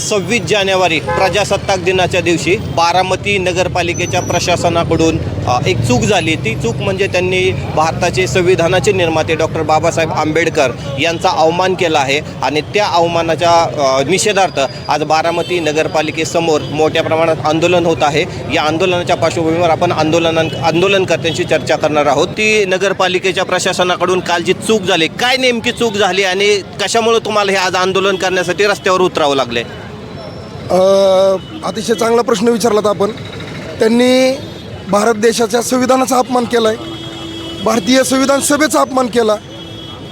सव्वीस जानेवारी प्रजासत्ताक दिनाच्या दिवशी बारामती नगरपालिकेच्या प्रशासनाकडून एक चूक झाली. ती चूक म्हणजे त्यांनी भारताचे संविधानाचे निर्माते डॉक्टर बाबासाहेब आंबेडकर यांचा अवमान केला आहे आणि त्या अवमानाच्या निषेधार्थ आज बारामती नगरपालिकेसमोर मोठ्या प्रमाणात आंदोलन होत आहे. या आंदोलनाच्या पार्श्वभूमीवर आपण आंदोलन आंदोलनकर्त्यांशी चर्चा करणार आहोत. ती नगरपालिकेच्या प्रशासनाकडून काल जी चूक झाली काय नेमकी चूक झाली आणि कशामुळे तुम्हाला हे आज आंदोलन करण्यासाठी रस्त्यावर उतरावं लागले? अतिशय चांगला प्रश्न विचारलात आपण. त्यांनी भारत देशाच्या संविधानाचा अपमान केला आहे भारतीय संविधान सभेचा अपमान केला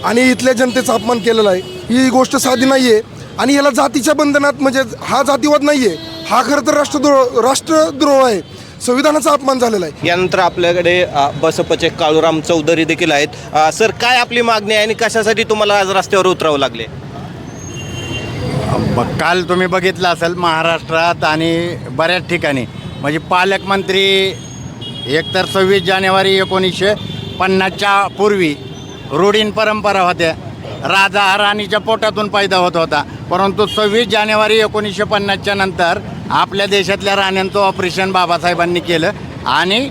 आणि इथल्या जनतेचा अपमान केलेला आहे. ही गोष्ट साधी नाही आहे आणि याला जातीच्या बंधनात म्हणजे हा जातीवाद नाही आहे हा खरं तर राष्ट्रद्रोह राष्ट्रद्रोह आहे. संविधानाचा अपमान झालेला आहे. यानंतर आपल्याकडे बसपचे काळूराम चौधरी देखील आहेत. सर काय आपली मागणी आहे आणि कशासाठी तुम्हाला आज रस्त्यावर उतरावं लागले? मग काल तुम्ही बघितलं असेल महाराष्ट्रात आणि बऱ्याच ठिकाणी. म्हणजे पालकमंत्री एकतर सव्वीस जानेवारी एकोणीसशे पन्नासच्या पूर्वी रूढीन परंपरा होत्या. राजा हा राणीच्या पोटातून पैदा होत होता. परंतु सव्वीस जानेवारी एकोणीसशे पन्नासच्या नंतर आपल्या देशातल्या राण्यांचं ऑपरेशन बाबासाहेबांनी केलं आणि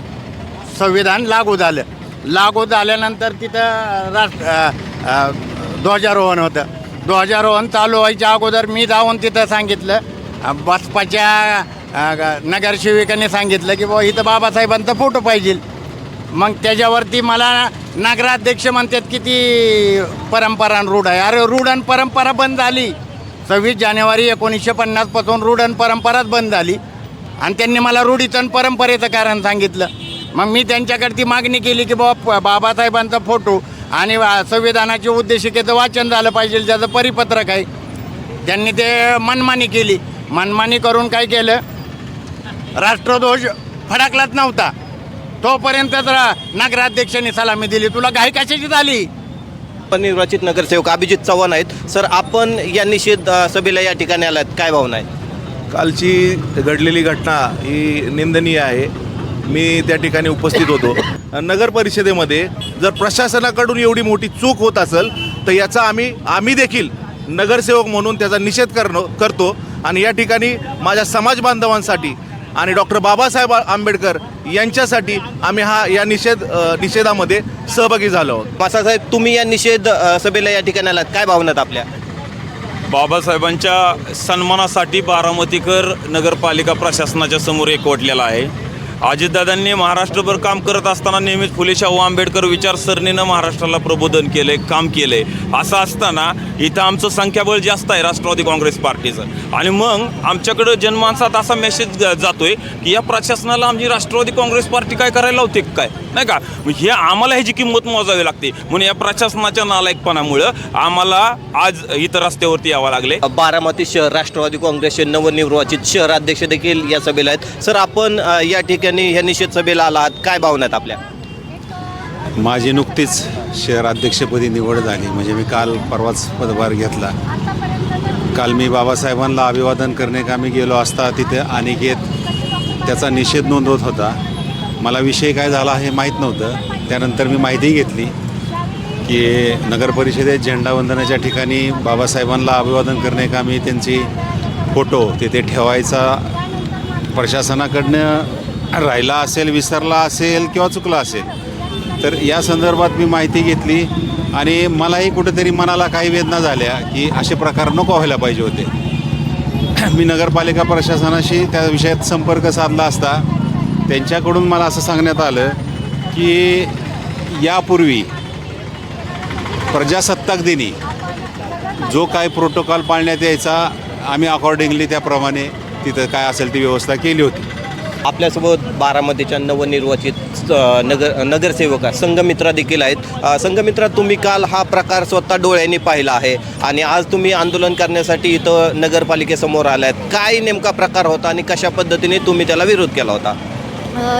संविधान लागू झालं. लागू झाल्यानंतर तिथं राष्ट्र ध्वजारोहण होतं. ध्वजारोहण चालू व्हायच्या अगोदर मी जाऊन तिथं सांगितलं. बसपाच्या नगरसेविकाने नगरसेविकांनी सांगितलं की बुवा इथं बाबासाहेबांचा फोटो पाहिजे. मग त्याच्यावरती मला नगराध्यक्ष म्हणतात की ती परंपरा रूढ आहे. अरे रूढ आणि परंपरा बंद झाली. सव्वीस जानेवारी एकोणीसशे पन्नासपासून रूढ आणि परंपराच बंद झाली. आणि त्यांनी मला रूढीचं आणि परंपरेचं कारण सांगितलं. मग मी त्यांच्याकडे ती मागणी केली की बाबा बाबासाहेबांचा फोटो आणि वा- संविधानाच्या उद्देशिकेचं वाचन झालं पाहिजे त्याचं परिपत्रक आहे. त्यांनी ते मनमानी केली. मनमानी करून काय केलं? राष्ट्रध्वज फडकलाच नव्हता. तोपर्यंतच नगराध्यक्षांनी सलामी दिली. तुला घाई कशाची झाली? पण निर्वाचित नगरसेवक अभिजित चव्हाण आहेत. सर आपण या निषेध सभेला या ठिकाणी आलात. काय भावना आहे कालची घडलेली घटना ही निंदनीय आहे. मी त्या ठिकाणी उपस्थित होतो. नगर परिषदेमध्ये जर प्रशासनाकडून एवढी मोठी चूक होत असेल तर याचा आम्ही आम्ही देखील नगरसेवक म्हणून त्याचा निषेध करणं करतो. आणि या ठिकाणी माझ्या समाज बांधवांसाठी आणि डॉक्टर बाबासाहेब आंबेडकर यांच्यासाठी आम्ही हा या निषेध निषेधामध्ये सहभागी झालो आहोत. मासासाहेब तुम्ही या निषेध सभेला या ठिकाणी आलात. काय भावना आहेत आपल्या? बाबासाहेबांच्या सन्मानासाठी बारामतीकर नगरपालिका प्रशासनाच्या समोर एकवटलेला आहे. अजितदादांनी महाराष्ट्रभर काम करत असताना नेहमीच फुले शाहू आंबेडकर विचारसरणीनं महाराष्ट्राला प्रबोधन केलंय काम केलंय असं असताना इथं आमचं संख्याबळ जास्त आहे राष्ट्रवादी काँग्रेस पार्टीचं. आणि मग आमच्याकडं जनमानसात असा मेसेज जातोय की या प्रशासनाला आमची राष्ट्रवादी काँग्रेस पार्टी काय करायला लावते काय? नाही का? हे आम्हाला ह्याची किंमत मोजावी लागते. म्हणून या प्रशासनाच्या नालायकपणामुळं आम्हाला आज इथं रस्त्यावरती यावं लागले. बारामती शहर राष्ट्रवादी काँग्रेसचे नवनिर्वाचित शहराध्यक्ष देखील या सभेला आहेत. सर आपण या ठिकाणी या निषेध सभेला आलात? काय भावना आहेत आपल्या? माझी नुकतीच शहर अध्यक्षपदी निवड झाली. म्हणजे मी काल परवाच पदभार घेतला. काल मी बाबासाहेबांना अभिवादन करणे कामी गेलो असता तिथे अनिकेत त्याचा निषेध नोंदवत होता. मला विषय काय झाला हे माहीत नव्हतं. त्यानंतर मी माहिती घेतली की नगर परिषदेत झेंडावंदनाच्या ठिकाणी बाबासाहेबांना अभिवादन करणे कामी त्यांची फोटो तिथे ठेवायचा प्रशासनाकडनं राहिला असेल विसरला असेल किंवा चुकला असेल तर या संदर्भात मी माहिती घेतली आणि मलाही कुठेतरी मनाला काही वेदना झाल्या की असे प्रकार नको व्हायला पाहिजे होते. मी नगरपालिका प्रशासनाशी त्या विषयात संपर्क साधला असता त्यांच्याकडून मला असं सांगण्यात आलं की यापूर्वी प्रजासत्ताक दिनी जो काय प्रोटोकॉल पाळण्यात यायचा आम्ही अकॉर्डिंगली त्याप्रमाणे तिथं काय असेल ती व्यवस्था केली होती. आपल्यासोबत बारामतीच्या नवनिर्वाचित नगर नगरसेवक संघमित्रा देखील आहेत. संघमित्रा तुम्ही काल हा प्रकार स्वतः डोळ्यांनी पाहिला आहे आणि आज तुम्ही आंदोलन करण्यासाठी इथं नगरपालिकेसमोर आलात काय नेमका प्रकार होता आणि कशा पद्धतीने तुम्ही त्याला विरोध केला होता?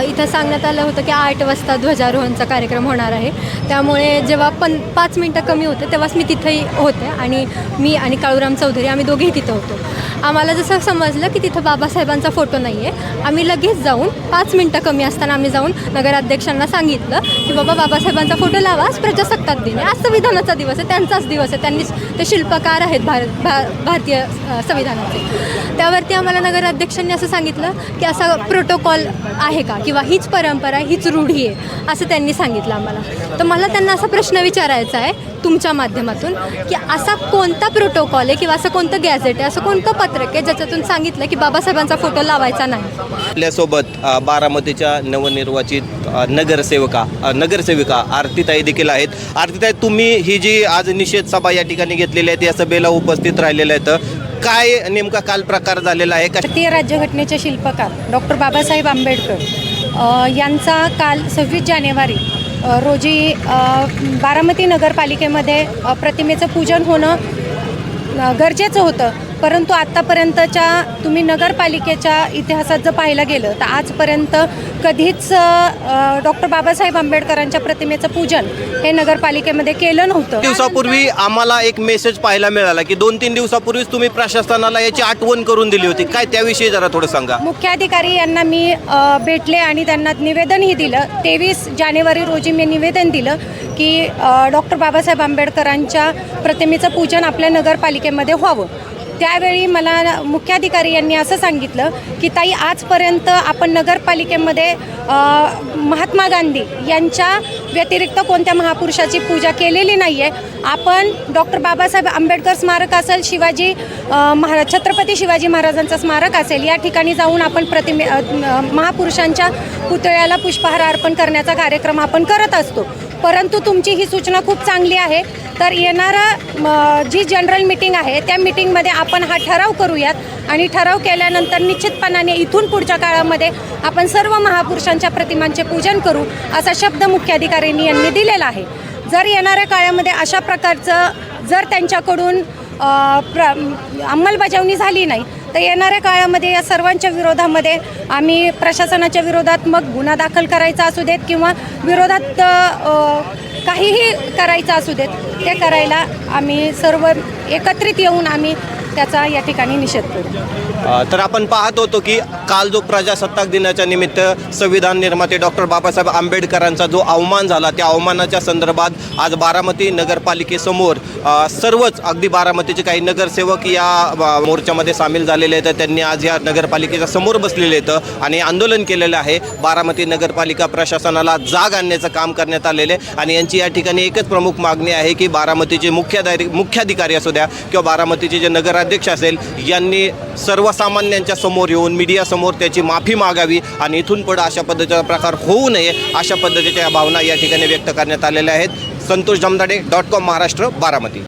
इथं सांगण्यात आलं होतं की आठ वाजता ध्वजारोहणचा कार्यक्रम होणार आहे. त्यामुळे जेव्हा पण पाच मिनटं कमी होते तेव्हाच मी तिथंही होते आणि मी आणि काळूराम चौधरी आम्ही दोघेही तिथं होतो. आम्हाला जसं समजलं की तिथं बाबासाहेबांचा फोटो नाही आहे आम्ही लगेच जाऊन पाच मिनटं कमी असताना आम्ही जाऊन नगराध्यक्षांना सांगितलं की बाबा बाबासाहेबांचा फोटो लावा आज प्रजासत्ताक दिन आहे. आज संविधानाचा दिवस आहे त्यांचाच दिवस आहे. त्यांनी ते शिल्पकार आहेत भारत भा भारतीय संविधानाचे. त्यावरती आम्हाला नगराध्यक्षांनी असं सांगितलं की असा प्रोटोकॉल आहे का? किंवा हीच परंपरा हीच रूढी आहे असं त्यांनी सांगितलं आम्हाला. तर मला त्यांना असा प्रश्न विचारायचा आहे तुमच्या माध्यमातून की असा कोणता प्रोटोकॉल आहे किंवा असं कोणतं गॅझेट आहे असं कोणतं पत्रक आहे ज्याच्यातून सांगितलं की बाबासाहेबांचा फोटो लावायचा नाही? आपल्यासोबत अ, बारामतीच्या नवनिर्वाचित अ, नगरसेवका अ, नगरसेविका आरतीताई देखील आहेत. आरतीताई तुम्ही ही जी आज निषेध सभा या ठिकाणी घेतलेली आहे या सभेला उपस्थित राहिलेल्या आहेत. काय नेमका काल प्रकार झालेला आहे? का भारतीय राज्यघटनेचे शिल्पकार डॉक्टर बाबासाहेब आंबेडकर यांचा काल सव्वीस जानेवारी रोजी बारामती नगरपालिकेमध्ये प्रतिमेचं पूजन होणं गरजेचं होतं. परंतु आत्तापर्यंतच्या तुम्ही नगरपालिकेच्या इतिहासात जर पाहायला गेलं तर आजपर्यंत कधीच डॉक्टर बाबासाहेब आंबेडकरांच्या प्रतिमेचं पूजन हे नगरपालिकेमध्ये केलं नव्हतं. दिवसापूर्वी आम्हाला एक मेसेज पाहायला मिळाला की दोन तीन दिवसापूर्वीच तुम्ही प्रशासनाला याची आठवण करून दिली होती. काय त्याविषयी जरा थोडं सांगा. मुख्याधिकारी यांना मी भेटले आणि त्यांना निवेदनही दिलं. तेवीस जानेवारी रोजी मी निवेदन दिलं की डॉक्टर बाबासाहेब आंबेडकरांच्या प्रतिमेचं पूजन आपल्या नगरपालिकेमध्ये व्हावं. त्यावेळी मला मुख्याधिकारी यांनी असं सांगितलं की ताई आजपर्यंत आपण नगरपालिकेमध्ये महात्मा गांधी यांच्या व्यतिरिक्त कोणत्या महापुरुषाची पूजा केलेली नाही आहे आपण डॉक्टर बाबासाहेब आंबेडकर स्मारक असेल शिवाजी अ, छत्रपती शिवाजी महाराजांचं स्मारक असेल या ठिकाणी जाऊन आपण प्रतिमे महापुरुषांच्या पुतळ्याला पुष्पहार अर्पण करण्याचा कार्यक्रम आपण करत असतो. परंतु तुमची ही सूचना खूप चांगली आहे. तर येणारं जी जनरल मीटिंग आहे त्या मीटिंगमध्ये आपण हा ठराव करूयात. आणि ठराव केल्यानंतर निश्चितपणाने इथून पुढच्या काळामध्ये आपण सर्व महापुरुषांच्या प्रतिमांचे पूजन करू असा शब्द मुख्याधिकाऱ्यांनी यांनी दिलेला आहे. जर येणाऱ्या काळामध्ये अशा प्रकारचं जर त्यांच्याकडून प्र अंमलबजावणी झाली नाही तर येणाऱ्या काळामध्ये या सर्वांच्या विरोधामध्ये आम्ही प्रशासनाच्या विरोधात मग गुन्हा दाखल करायचा असू देत किंवा विरोधात काहीही करायचं असू देत ते करायला आम्ही सर्व एकत्रित येऊन आम्ही त्याचा या ठिकाणी निषेध करू. तर आपण पाहत होतो की काल जो प्रजासत्ताक दिनाच्या निमित्त संविधान निर्माते डॉक्टर बाबासाहेब आंबेडकरांचा जो अवमान झाला त्या अवमानाच्या संदर्भात आज बारामती नगरपालिकेसमोर सर्वच अगदी बारामतीचे काही नगरसेवक या मोर्चामध्ये सामील झालेले आहेत. त्यांनी आज या नगरपालिकेच्या समोर बसलेले आहेत आणि आंदोलन केलेलं आहे. बारामती नगरपालिका प्रशासनाला जाग आणण्याचं काम करण्यात आलेलं आहे. आणि यांची या ठिकाणी एकच प्रमुख मागणी आहे की बारामतीचे मुख्याधारी मुख्याधिकारी असू द्या किंवा बारामतीचे जे नगराध्यक्ष असेल यांनी सर्वसामान्यांच्या समोर येऊन मीडियासमोर त्याची माफी मागावी आणि इथून पुढे अशा पद्धतीचा प्रकार होऊ नये अशा पद्धतीच्या या भावना या ठिकाणी व्यक्त करण्यात आलेल्या आहेत. Santosh Jamdade dot com Maharashtra Baramati.